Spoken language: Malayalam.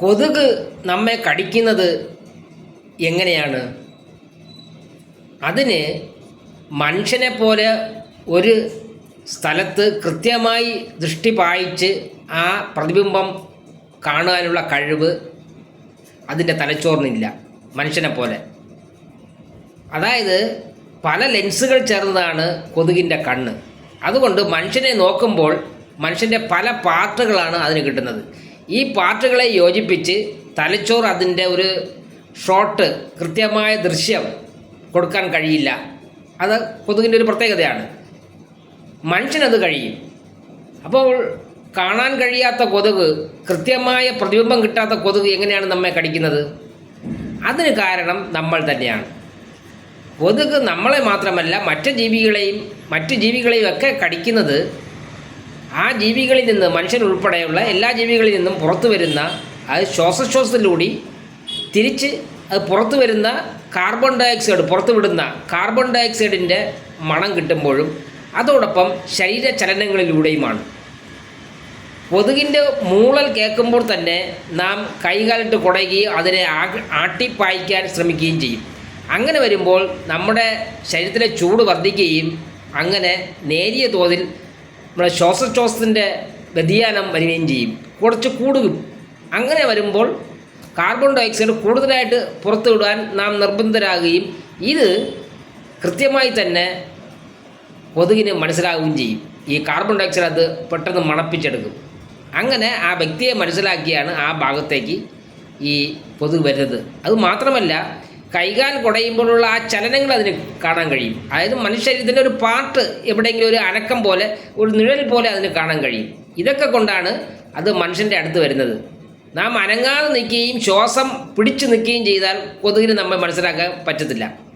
കൊതുക് നമ്മെ കടിക്കുന്നത് എങ്ങനെയാണ്? അതിന് മനുഷ്യനെ പോലെ ഒരു സ്ഥലത്ത് കൃത്യമായി ദൃഷ്ടി പായിച്ച് ആ പ്രതിബിംബം കാണുവാനുള്ള കഴിവ് അതിന്റെ തലച്ചോറിനില്ല മനുഷ്യനെ പോലെ. അതായത് പല ലെൻസുകൾ ചേർന്നതാണ് കൊതുകിന്റെ കണ്ണ്. അതുകൊണ്ട് മനുഷ്യനെ നോക്കുമ്പോൾ മനുഷ്യന്റെ പല പാർട്ടുകളാണ് അതിന് കിട്ടുന്നത്. ഈ പാർട്ടുകളെ യോജിപ്പിച്ച് തലച്ചോറ് അതിന്റെ ഒരു ഷോട്ട് കൃത്യമായ ദൃശ്യം കൊടുക്കാൻ കഴിയില്ല. അത് കൊതുകിന്റെ ഒരു പ്രത്യേകതയാണ്. മനുഷ്യനത് കഴിയും. അപ്പോൾ കാണാൻ കഴിയാത്ത കൊതുക് കൃത്യമായ പ്രതിബിംബം കിട്ടാത്ത കൊതുക് എങ്ങനെയാണ് നമ്മെ കടിക്കുന്നത്? അതിന് കാരണം നമ്മൾ തന്നെയാണ്. കൊതുക് നമ്മളെ മാത്രമല്ല മറ്റ് ജീവികളെയും മറ്റ് ജീവികളെയും ഒക്കെ കടിക്കുന്നത് ആ ജീവികളിൽ നിന്ന് മനുഷ്യൻ ഉൾപ്പെടെയുള്ള എല്ലാ ജീവികളിൽ നിന്നും പുറത്തു വരുന്ന അത് ശ്വാസശ്വാസത്തിലൂടെ തിരിച്ച് അത് പുറത്തു വരുന്ന കാർബൺ ഡയോക്സൈഡ് പുറത്തു വിടുന്ന കാർബൺ ഡയോക്സൈഡിന്റെ മണം കിട്ടുമ്പോഴും അതോടൊപ്പം ശരീരചലനങ്ങളിലൂടെയുമാണ് കൊതുകിന്റെ മൂളൽ കേൾക്കുമ്പോൾ തന്നെ നാം കൈകാലിട്ട് കുടയുകയും അതിനെ ആട്ടിപ്പായിക്കാൻ ശ്രമിക്കുകയും ചെയ്യും. അങ്ങനെ വരുമ്പോൾ നമ്മുടെ ശരീരത്തിലെ ചൂട് വർദ്ധിക്കുകയും അങ്ങനെ നേരിയ തോതിൽ നമ്മുടെ ശ്വാസോച്ഛ്വാസത്തിന്റെ വ്യതിയാനം വരികയും ചെയ്യും. കുറച്ച് കൂടുകയും അങ്ങനെ വരുമ്പോൾ കാർബൺ ഡയോക്സൈഡ് കൂടുതലായിട്ട് പുറത്തു വിടാൻ നാം നിർബന്ധരാകുകയും ഇത് കൃത്യമായി തന്നെ കൊതുകിന് മനസ്സിലാവുകയും ചെയ്യും. ഈ കാർബൺ ഡയോക്സൈഡ് അത് പെട്ടെന്ന് മണപ്പിച്ചെടുക്കും. അങ്ങനെ ആ വ്യക്തിയെ മനസ്സിലാക്കിയാണ് ആ ഭാഗത്തേക്ക് ഈ കൊതുക് വരുന്നത്. അത് മാത്രമല്ല കൈകാൽ കുടയുമ്പോഴുള്ള ആ ചലനങ്ങൾ അതിന് കാണാൻ കഴിയും. അതായത് മനുഷ്യരീരത്തിന്റെ ഒരു പാർട്ട് എവിടെയെങ്കിലും ഒരു അനക്കം പോലെ ഒരു നിഴൽ പോലെ അതിന് കാണാൻ കഴിയും. ഇതൊക്കെ കൊണ്ടാണ് അത് മനുഷ്യന്റെ അടുത്ത് വരുന്നത്. നാം അനങ്ങാതെ നിൽക്കുകയും ശ്വാസം പിടിച്ചു നിൽക്കുകയും ചെയ്താൽ കൊതുകിന് നമ്മെ മനസ്സിലാക്കാൻ പറ്റത്തില്ല.